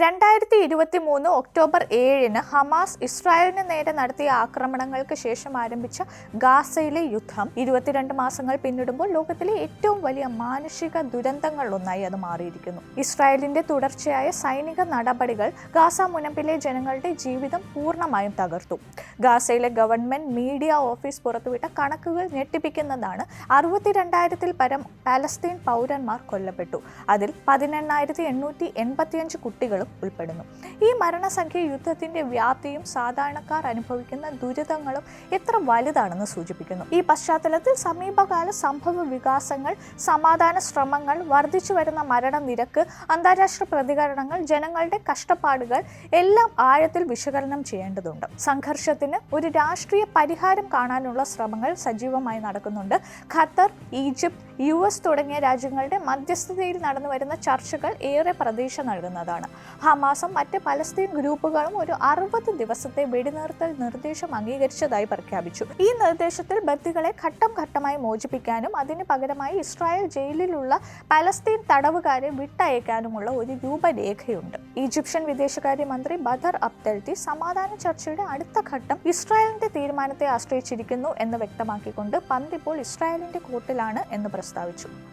രണ്ടായിരത്തി ഇരുപത്തി മൂന്ന് ഒക്ടോബർ ഏഴിന് ഹമാസ് ഇസ്രായേലിന് നേരെ നടത്തിയ ആക്രമണങ്ങൾക്ക് ശേഷം ആരംഭിച്ച ഗാസയിലെ യുദ്ധം ഇരുപത്തിരണ്ട് മാസങ്ങൾ പിന്നിടുമ്പോൾ ലോകത്തിലെ ഏറ്റവും വലിയ മാനുഷിക ദുരന്തങ്ങളിലൊന്നായി അത് മാറിയിരിക്കുന്നു. ഇസ്രായേലിന്റെ തുടർച്ചയായ സൈനിക നടപടികൾ ഗാസ മുനമ്പിലെ ജനങ്ങളുടെ ജീവിതം പൂർണമായും തകർത്തു. ഗാസയിലെ ഗവൺമെന്റ് മീഡിയ ഓഫീസ് പുറത്തുവിട്ട കണക്കുകൾ ഞെട്ടിപ്പിക്കുന്നതാണ് അറുപത്തിരണ്ടായിരത്തിൽ പരം പാലസ്തീൻ പൗരന്മാർ കൊല്ലപ്പെട്ടു. അതിൽ പതിനെണ്ണായിരത്തി എണ്ണൂറ്റി എൺപത്തിയഞ്ച് കുട്ടികളും ഉൾപ്പെടുന്നു. ഈ മരണസംഖ്യ യുദ്ധത്തിന്റെ വ്യാപ്തിയും സാധാരണക്കാർ അനുഭവിക്കുന്ന ദുരിതങ്ങളും എത്ര വലുതാണെന്ന് സൂചിപ്പിക്കുന്നു. ഈ പശ്ചാത്തലത്തിൽ സമീപകാല സംഭവ വികാസങ്ങൾ സമാധാന ശ്രമങ്ങൾ വർദ്ധിച്ചു വരുന്ന മരണനിരക്ക് അന്താരാഷ്ട്ര പ്രതികരണങ്ങൾ ജനങ്ങളുടെ കഷ്ടപ്പാടുകൾ എല്ലാം ആഴത്തിൽ വിശകലനം ചെയ്യേണ്ടതുണ്ട്. സംഘർഷത്തിന് ഒരു രാഷ്ട്രീയ പരിഹാരം കാണാനുള്ള ശ്രമങ്ങൾ സജീവമായി നടക്കുന്നുണ്ട്. ഖത്തർ ഈജിപ്ത് യു എസ് തുടങ്ങിയ രാജ്യങ്ങളുടെ മധ്യസ്ഥതയിൽ നടന്നു വരുന്ന ചർച്ചകൾ ഏറെ പ്രതീക്ഷ നൽകുന്നതാണ്. ഹമാസും മറ്റ് പലസ്തീൻ ഗ്രൂപ്പുകളും ഒരു അറുപത് ദിവസത്തെ വെടിനിർത്തൽ നിർദ്ദേശം അംഗീകരിച്ചതായി പ്രഖ്യാപിച്ചു. ഈ നിർദ്ദേശത്തിൽ ബന്ദികളെ ഘട്ടം ഘട്ടമായി മോചിപ്പിക്കാനും അതിന് പകരമായി ഇസ്രായേൽ ജയിലിലുള്ള പലസ്തീൻ തടവുകാരെ വിട്ടയക്കാനുമുള്ള ഒരു രൂപരേഖയുണ്ട്. ഈജിപ്ഷ്യൻ വിദേശകാര്യമന്ത്രി ബദർ അബ്ദൽത്തി സമാധാന ചർച്ചയുടെ അടുത്ത ഘട്ടം ഇസ്രായേലിന്റെ തീരുമാനത്തെ ആശ്രയിച്ചിരിക്കുന്നു എന്ന് വ്യക്തമാക്കിക്കൊണ്ട് പന്ത് ഇപ്പോൾ ഇസ്രായേലിന്റെ കൂട്ടിലാണ് എന്ന് പ്രസ്താവിച്ചു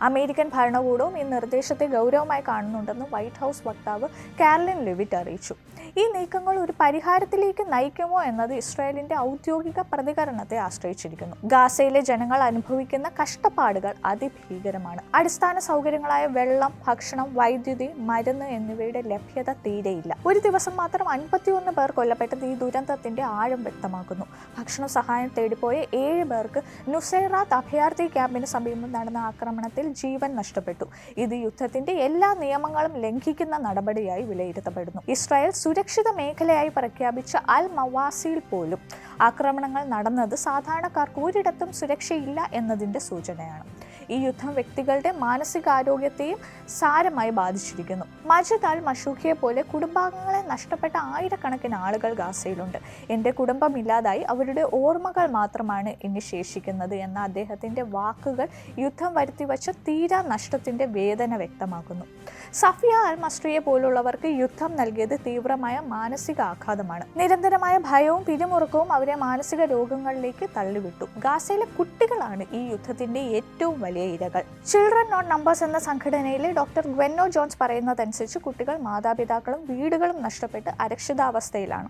അമേരിക്കൻ ഭരണകൂടവും ഈ നിർദ്ദേശത്തെ ഗൗരവമായി കാണുന്നുണ്ടെന്ന് വൈറ്റ് ഹൗസ് വക്താവ് കാരലിൻ ലെവിറ്റ് അറിയിച്ചു. ഈ നീക്കങ്ങൾ ഒരു പരിഹാരത്തിലേക്ക് നയിക്കുമോ എന്നത് ഇസ്രായേലിന്റെ ഔദ്യോഗിക പ്രതികരണത്തെ ആശ്രയിച്ചിരിക്കുന്നു. ഗാസയിലെ ജനങ്ങൾ അനുഭവിക്കുന്ന കഷ്ടപ്പാടുകൾ അതിഭീകരമാണ്. അടിസ്ഥാന സൗകര്യങ്ങളായ വെള്ളം ഭക്ഷണം വൈദ്യുതി മരുന്ന് എന്നിവയുടെ ലഭ്യത തീരെയില്ല. ഒരു ദിവസം മാത്രം അൻപത്തിയൊന്ന് പേർ കൊല്ലപ്പെട്ടത് ഈ ദുരന്തത്തിന്റെ ആഴം വ്യക്തമാക്കുന്നു. ഭക്ഷണ സഹായം തേടിപ്പോയ ഏഴ് പേർക്ക് നുസൈറാത്ത് അഭയാർത്ഥി ക്യാമ്പിന് സമീപം നടന്ന ആക്രമണത്തിൽ ജീവൻ നഷ്ടപ്പെട്ടു. ഇത് യുദ്ധത്തിന്റെ എല്ലാ നിയമങ്ങളും ലംഘിക്കുന്ന നടപടിയായി വിലയിരുത്തപ്പെടുന്നു. ഇസ്രായേൽ സുരക്ഷിത മേഖലയായി പ്രഖ്യാപിച്ച അൽ മവാസിയിൽ പോലും ആക്രമണങ്ങൾ നടന്നത് സാധാരണക്കാർക്ക് ഒരിടത്തും സുരക്ഷയില്ല എന്നതിന്റെ സൂചനയാണ്. ഈ യുദ്ധം വ്യക്തികളുടെ മാനസികാരോഗ്യത്തെയും സാരമായി ബാധിച്ചിരിക്കുന്നു. മജിദ് അൽ മഷൂഖിയെ പോലെ കുടുംബാംഗങ്ങളെ നഷ്ടപ്പെട്ട ആയിരക്കണക്കിന് ആളുകൾ ഗാസയിലുണ്ട്. എന്റെ കുടുംബം ഇല്ലാതായി അവരുടെ ഓർമ്മകൾ മാത്രമാണ് ഇനി ശേഷിക്കുന്നത് എന്ന അദ്ദേഹത്തിന്റെ വാക്കുകൾ യുദ്ധം വരുത്തിവച്ച തീരാ നഷ്ടത്തിന്റെ വേദന വ്യക്തമാക്കുന്നു. സഫിയ അൽ മസ്ട്രിയെ പോലുള്ളവർക്ക് യുദ്ധം നൽകിയത് തീവ്രമായ മാനസിക ആഘാതമാണ്. നിരന്തരമായ ഭയവും പിരിമുറുക്കവും അവരെ മാനസിക രോഗങ്ങളിലേക്ക് തള്ളിവിട്ടു. ഗാസയിലെ കുട്ടികളാണ് ഈ യുദ്ധത്തിന്റെ ഏറ്റവും വലിയ ഇരകൾ ചിൽഡ്രൻ നോൺ നമ്പേഴ്സ് എന്ന സംഘടനയിലെ ഡോക്ടർ ഗ്വെന്നോ ജോൺസ് പറയുന്നതനുസരിച്ച് കുട്ടികൾ മാതാപിതാക്കളും വീടുകളും നഷ്ടപ്പെട്ട് അരക്ഷിതാവസ്ഥയിലാണ്.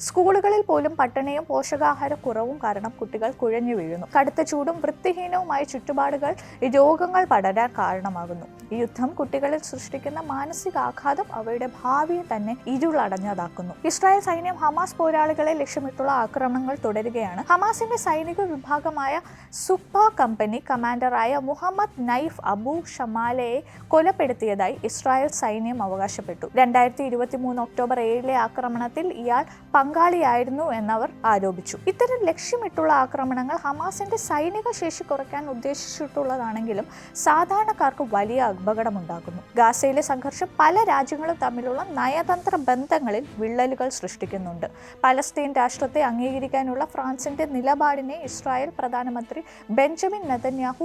സ്കൂളുകളിൽ പോലും പട്ടിണിയും പോഷകാഹാര കുറവും കാരണം കുട്ടികൾ കുഴഞ്ഞു വീഴുന്നു. കടുത്ത ചൂടും വൃത്തിഹീനവുമായ ചുറ്റുപാടുകൾ രോഗങ്ങൾ പടരാൻ കാരണമാകുന്നു. ഈ യുദ്ധം കുട്ടികളിൽ സൃഷ്ടിക്കുന്ന മാനസികാഘാതം അവയുടെ ഭാവിയെ തന്നെ ഇരുളടഞ്ഞതാക്കുന്നു. ഇസ്രായേൽ സൈന്യം ഹമാസ് പോരാളികളെ ലക്ഷ്യമിട്ടുള്ള ആക്രമണങ്ങൾ തുടരുകയാണ്. ഹമാസിന്റെ സൈനിക വിഭാഗമായ സുപ്പ കമ്പനി കമാൻഡറായ മുഹമ്മദ് നൈഫ് അബു ഷമാലയെ കൊലപ്പെടുത്തിയതായി ഇസ്രായേൽ സൈന്യം അവകാശപ്പെട്ടു. രണ്ടായിരത്തി ഇരുപത്തി മൂന്ന് ഒക്ടോബർ ഏഴിലെ ആക്രമണത്തിൽ ഇയാൾ പങ്കാളിയായിരുന്നു എന്നവർ ആരോപിച്ചു. ഇത്തരം ലക്ഷ്യമിട്ടുള്ള ആക്രമണങ്ങൾ ഹമാസിന്റെ സൈനിക ശേഷി കുറയ്ക്കാൻ ഉദ്ദേശിച്ചിട്ടുള്ളതാണെങ്കിലും സാധാരണക്കാർക്ക് വലിയ അപകടമുണ്ടാക്കുന്നു. ഗാസയിലെ സംഘർഷം പല രാജ്യങ്ങളും തമ്മിലുള്ള നയതന്ത്ര ബന്ധങ്ങളിൽ വിള്ളലുകൾ സൃഷ്ടിക്കുന്നുണ്ട്. പലസ്തീൻ രാഷ്ട്രത്തെ അംഗീകരിക്കാനുള്ള ഫ്രാൻസിന്റെ നിലപാടിനെ ഇസ്രായേൽ പ്രധാനമന്ത്രി ബെഞ്ചമിൻ നെതന്യാഹു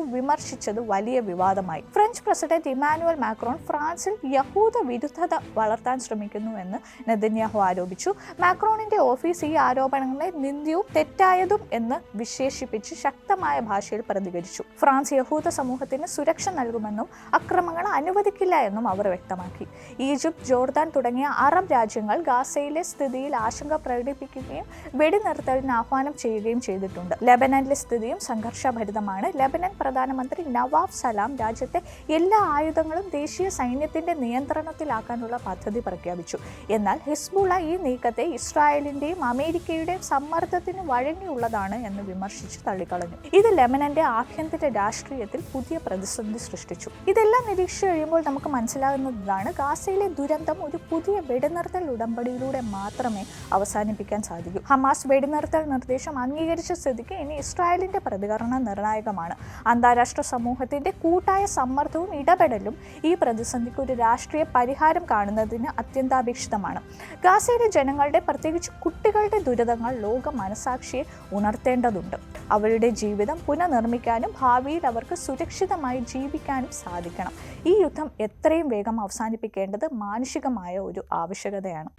വിമർശിച്ചത് വലിയ വിവാദമായി. ഫ്രഞ്ച് പ്രസിഡന്റ് ഇമാനുവൽ മാക്രോൺ ഫ്രാൻസിൽ യഹൂദ വിരുദ്ധത വളർത്താൻ ശ്രമിക്കുന്നു എന്ന് നെതന്യാഹു ആരോപിച്ചു. മാക്രോണിന്റെ ഓഫീസ് ഈ ആരോപണങ്ങളെ നിന്ദ്യവും തെറ്റായതും എന്ന് വിശേഷിപ്പിച്ച് ശക്തമായ ഭാഷയിൽ പ്രതികരിച്ചു. ഫ്രാൻസ് യഹൂദ സമൂഹത്തിന് സുരക്ഷ നൽകുമെന്നും അക്രമങ്ങൾ അനുവദിക്കില്ല എന്നും അവർ വ്യക്തമാക്കി. ഈജിപ്ത് ജോർദാൻ തുടങ്ങിയ അറബ് രാജ്യങ്ങൾ ഗാസയിലെ സ്ഥിതിയിൽ ആശങ്ക പ്രകടിപ്പിക്കുകയും വെടിനിർത്തലിന് ആഹ്വാനം ചെയ്യുകയും ചെയ്തിട്ടുണ്ട്. ലെബനനിലെ സ്ഥിതിയും സംഘർഷഭരിതമാണ്. ലെബനൻ പ്രധാനമന്ത്രി നവാബ് സലാം രാജ്യത്തെ എല്ലാ ആയുധങ്ങളും ദേശീയ സൈന്യത്തിന്റെ നിയന്ത്രണത്തിലാക്കാനുള്ള പദ്ധതി പ്രഖ്യാപിച്ചു. എന്നാൽ ഹിസ്ബുള്ള ഈ നീക്കത്തെ ഇസ്രായേലിന്റെയും അമേരിക്കയുടെയും സമ്മർദ്ദത്തിന് വഴങ്ങിയുള്ളതാണ് എന്ന് വിമർശിച്ച് തള്ളിക്കളഞ്ഞു. ഇത് ലെമനന്റെ ആഭ്യന്തര രാഷ്ട്രീയത്തിൽ പുതിയ പ്രതിസന്ധി സൃഷ്ടിച്ചു. ഇതെല്ലാം നിരീക്ഷിച്ചു കഴിയുമ്പോൾ നമുക്ക് മനസ്സിലാകുന്നതാണ് ഗാസയിലെ ദുരന്തം ഒരു പുതിയ വെടിനിർത്തൽ ഉടമ്പടിയിലൂടെ മാത്രമേ അവസാനിപ്പിക്കാൻ സാധിക്കൂ. ഹമാസ് വെടിനിർത്തൽ നിർദ്ദേശം അംഗീകരിച്ച സ്ഥിതിക്ക് ഇനി ഇസ്രായേലിന്റെ പ്രതികരണം നിർണായകമാണ്. അന്താരാഷ്ട്ര അന്താരാഷ്ട്ര സമൂഹത്തിന്റെ കൂട്ടായ സമ്മർദ്ദവും ഇടപെടലും ഈ പ്രതിസന്ധിക്ക് ഒരു രാഷ്ട്രീയ പരിഹാരം കാണുന്നതിന് അത്യന്താപേക്ഷിതമാണ്. ഗാസയിലെ ജനങ്ങളുടെ പ്രത്യേകിച്ച് കുട്ടികളുടെ ദുരിതങ്ങൾ ലോക മനസാക്ഷിയെ ഉണർത്തേണ്ടതുണ്ട്. അവരുടെ ജീവിതം പുനർനിർമ്മിക്കാനും ഭാവിയിൽ അവർക്ക് സുരക്ഷിതമായി ജീവിക്കാനും സാധിക്കണം. ഈ യുദ്ധം എത്രയും വേഗം അവസാനിപ്പിക്കേണ്ടത് മാനുഷികമായ ഒരു ആവശ്യകതയാണ്.